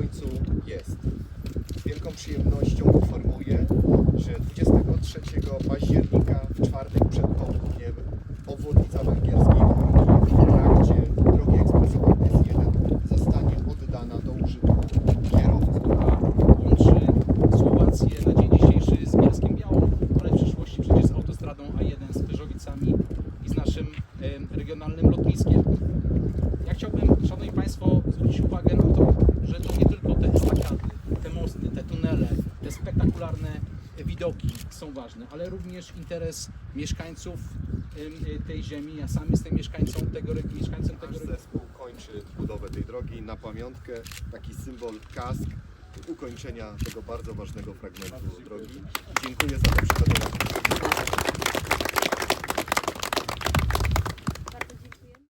końcu jest. Z wielką przyjemnością informuję, że 23 października w czwartek przed południem obwodnica węgierskiej w trakcie drogi ekspresowej S1 zostanie oddana do użytku kierowców. która łączy Słowację na dzień dzisiejszy z Bielskiem Białą, ale w przyszłości przecież z autostradą A1 z Kryżowicami i z naszym regionalnym lotniskiem. Ja chciałbym, Szanowni Państwo, spektakularne widoki są ważne, ale również interes mieszkańców y, tej ziemi. Ja sam jestem mieszkańcą tego, mieszkańcem tego Nasz zespół kończy budowę tej drogi na pamiątkę, taki symbol kask ukończenia tego bardzo ważnego fragmentu drogi. Dziękuję za to przygotowanie.